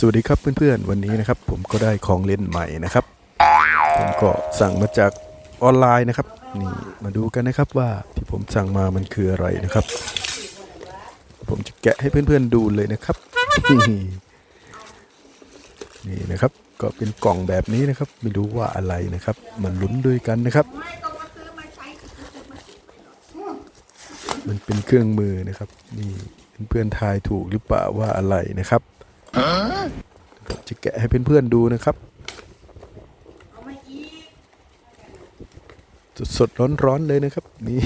สวัสดีครับเพื่อนๆ วันนี้นะครับ ผมก็ได้ของเล่นใหม่นะครับ ผมก็สั่งมาจากออนไลน์นะครับ นี่มาดูกันนะครับว่าที่ผมสั่งมามันคืออะไรนะครับ ผมจะแกะให้เพื่อนๆดูเลยนะครับ นี่นะครับ ก็เป็นกล่องแบบนี้นะครับ ไม่รู้ว่าอะไรนะครับ มันลุ้นด้วยกันนะครับ มันเป็นเครื่องมือนะครับ นี่เพื่อนๆทายถูกหรือเปล่าว่าอะไรนะครับ จะแกะให้เพื่อนๆดูนะครับ สดๆร้อนๆเลยนะครับ นี่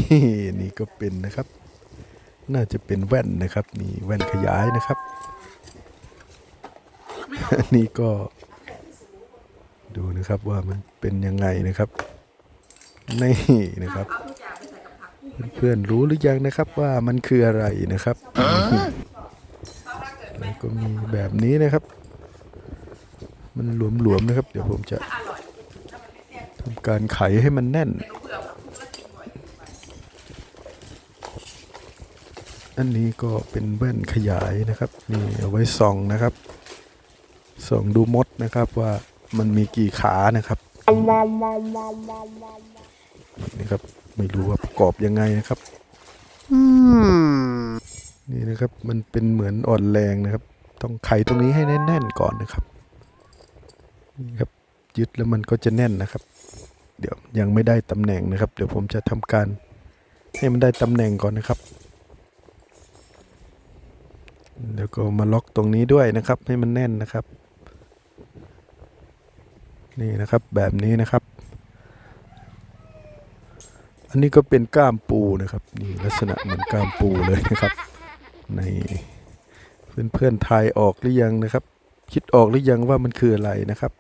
นี่ก็เป็นนะครับ น่าจะเป็นแว่นนะครับ นี่แว่นขยายนะครับอันนี้ก็ ดูนะครับว่ามันเป็นยังไงนะครับนี่นะครับ เพื่อนๆรู้หรือยังนะครับว่ามันคืออะไรนะครับแล้ว ก็มีแบบนี้นะครับ มันหลวมๆนะครับ เดี๋ยวผมจะทำการไขให้มันแน่น อันนี้ก็เป็นแว่นขยายนะครับ นี่เอาไว้ส่องนะครับส่องดูมดนะครับว่ามันมีกี่ขานะครับนี่ครับ ไม่รู้ว่าประกอบยังไงนะครับ นี่นะครับมันเป็นเหมือนอ่อนแรงนะครับ ต้องไขตรงนี้ให้แน่นๆก่อนนะครับนี่ครับยึดแล้วมันก็จะแน่นนะครับ เดี๋ยวยังไม่ได้ตำแหน่งนะครับ เดี๋ยวผมจะทำการให้มันได้ตำแหน่งก่อนนะครับ แล้วก็มาล็อกตรงนี้ด้วยนะครับ ให้มันแน่นนะครับ นี่นะครับแบบนี้นะครับ อันนี้ก็เป็นก้ามปูนะครับ นี่ลักษณะเหมือนก้ามปูเลยนะครับ ในเพื่อนๆทายออกหรือยังนะครับ คิดออกหรือยังว่ามันคืออะไรนะครับ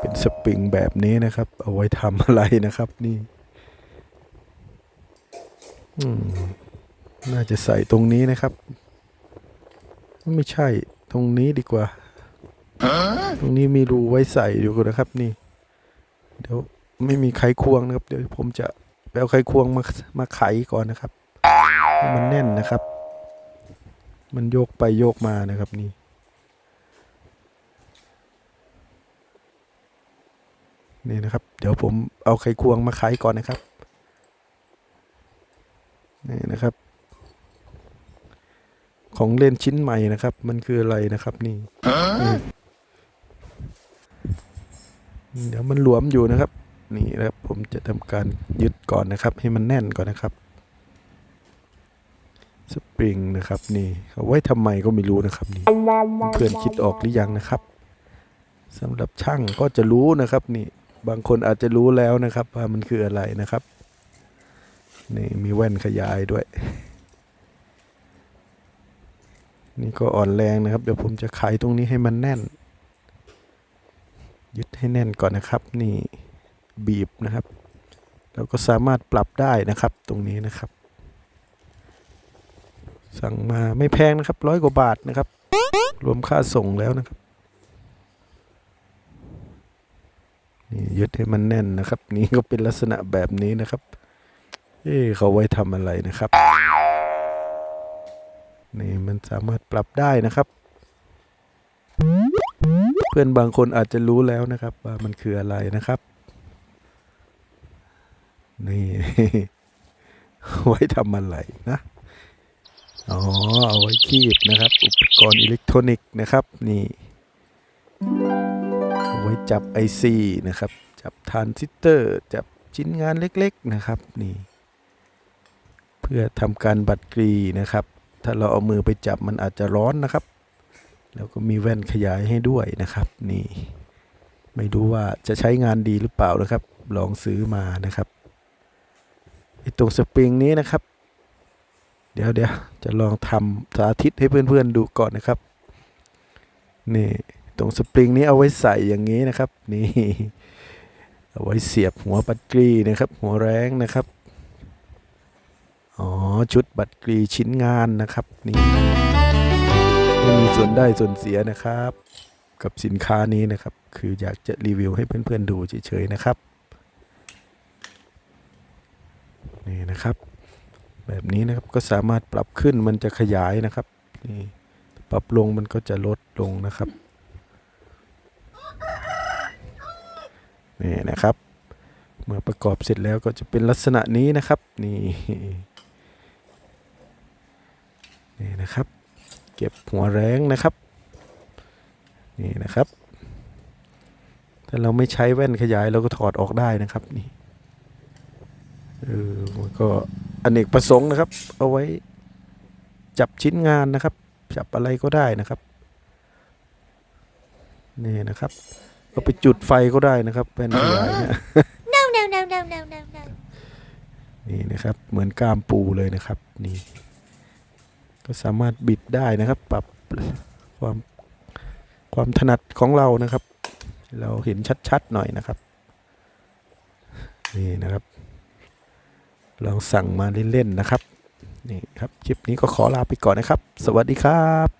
เป็นสปริงแบบนี้นะครับ เอาไว้ทำอะไรนะครับนี่น่าจะใส่ตรงนี้นะครับ ไม่ใช่ตรงนี้ดีกว่า ตรงนี้มีรูไว้ใส่อยู่นะครับ นี่ เดี๋ยวไม่มีไขควงนะครับ เดี๋ยวผมจะไปเอาไขควงมามาไขก่อนนะครับ ให้มันแน่นนะครับ มันโยกไปโยกมานะครับนี่นี่นะครับ เดี๋ยวผมเอาไขควงมาไขก่อนนะครับ นี่นะครับ ของเล่นชิ้นใหม่นะครับ มันคืออะไรนะครับนี่ เดี๋ยวมันหลวมอยู่นะครับ นี่นะครับ ผมจะทำการยึดก่อนนะครับ ให้มันแน่นก่อนนะครับ ปริงนะครับนี่เอาไว้ทำไมก็ไม่รู้นะครับนี่เพื่อนคิดออกหรือยังนะครับสำหรับช่างก็จะรู้นะครับนี่บางคนอาจจะรู้แล้วนะครับว่ามันคืออะไรนะครับนี่มีแว่นขยายด้วย นี่ก็อ่อนแรงนะครับ เดี๋ยวผมจะไขตรงนี้ให้มันแน่น ยึดให้แน่นก่อนนะครับ นี่บีบนะครับแล้วก็สามารถปรับได้นะครับตรงนี้นะครับ สั่งมาไม่แพงนะครับร้อยกว่าบาทนะครับ รวมค่าส่งแล้วนะครับนี่ยึดให้มันแน่นนะครับ นี่ก็เป็นลักษณะแบบนี้นะครับ เอ๊เขาไว้ทำอะไรนะครับ นี่มันสามารถปรับได้นะครับ เพื่อนบางคนอาจจะรู้แล้วนะครับ ว่ามันคืออะไรนะครับ นี่ ไว้ทำอะไรนะ อ๋อ เอาไว้คีบนะครับ อุปกรณ์อิเล็กทรอนิกส์นะครับ นี่ เอาไว้จับ IC นะครับ จับทรานซิสเตอร์ จับชิ้นงานเล็กๆนะครับ นี่ เพื่อทำการบัดกรีนะครับ ถ้าเราเอามือไปจับมันอาจจะร้อนนะครับ แล้วก็มีแว่นขยายให้ด้วยนะครับ นี่ ไม่รู้ว่าจะใช้งานดีหรือเปล่านะครับ ลองซื้อมานะครับไอตรงสปริงนี้นะครับ ดี๋ยวเดี๋ยวจะลองทำสาธิตให้เพื่อนๆดูก่อนนะครับ นี่ตรงสปริงนี้เอาไว้ใส่อย่างนี้นะครับ นี่ เอาไว้เสียบหัวบัตรกรีนะครับ หัวแรงนะครับ อ๋อ ชุดบัตรกรีชิ้นงานนะครับ นี่ไม่มีส่วนได้ส่วนเสียนะครับ กับสินค้านี้นะครับ คืออยากจะรีวิวให้เพื่อนๆดูเฉยๆนะครับ นี่นะครับ แบบนี้นะครับก็สามารถปรับขึ้นมันจะขยายนะครับนี่ปรับลงมันก็จะลดลงนะครับนี่นะครับ เมื่อประกอบเสร็จแล้วก็จะเป็นลักษณะนี้นะครับนี่นี่นะครับ เก็บหัวแรงนะครับนี่นะครับ ถ้าเราไม่ใช้แว่นขยายเราก็ถอดออกได้นะครับนี่เออมันก็ อเนกประสงค์นะครับ เอาไว้จับชิ้นงานนะครับ จับอะไรก็ได้นะครับนี่นะครับเอาไปจุดไฟก็ได้นะครับแว่นขยายเนี่ย No, no, no, no, no, no, no. นี่นะครับ เหมือนกล้ามปูเลยนะครับ นี่ ก็สามารถบิดได้นะครับ ปรับความความถนัดของเรานะครับ เราเห็นชัดๆหน่อยนะครับ นี่นะครับ ลองสั่งมาเล่นๆนะครับนี่ครับคลิปนี้ก็ขอลาไปก่อนนะครับ สวัสดีครับ